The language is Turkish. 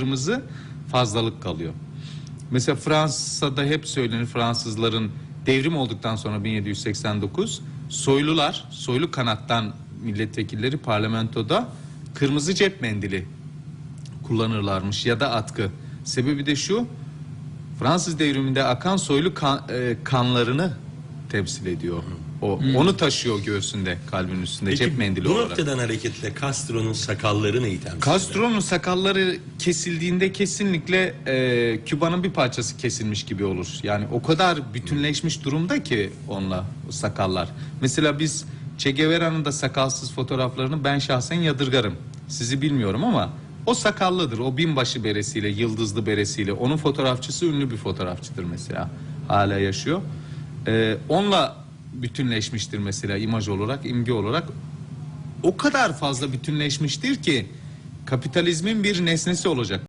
kırmızı fazlalık kalıyor. Mesela Fransa'da hep söylenir Fransızların devrim olduktan sonra 1789 soylular, soylu kanattan milletvekilleri parlamentoda kırmızı cep mendili kullanırlarmış ya da atkı. Sebebi de şu Fransız devriminde akan soylu kan- e, kanlarını temsil ediyor. O onu taşıyor göğsünde, kalbin üstünde cep mendili bu olarak. noktadan hareketle Castro'nun sakalları neyi temsil eder? Castro'nun sakalları kesildiğinde kesinlikle e, Küba'nın bir parçası kesilmiş gibi olur. Yani o kadar bütünleşmiş durumda ki onunla o sakallar. Mesela biz Che Guevara'nın da sakalsız fotoğraflarını ben şahsen yadırgarım. Sizi bilmiyorum ama o sakallıdır. O binbaşı beresiyle, yıldızlı beresiyle. Onun fotoğrafçısı ünlü bir fotoğrafçıdır mesela. Hala yaşıyor. E, onunla bütünleşmiştir mesela imaj olarak, imge olarak o kadar fazla bütünleşmiştir ki kapitalizmin bir nesnesi olacak.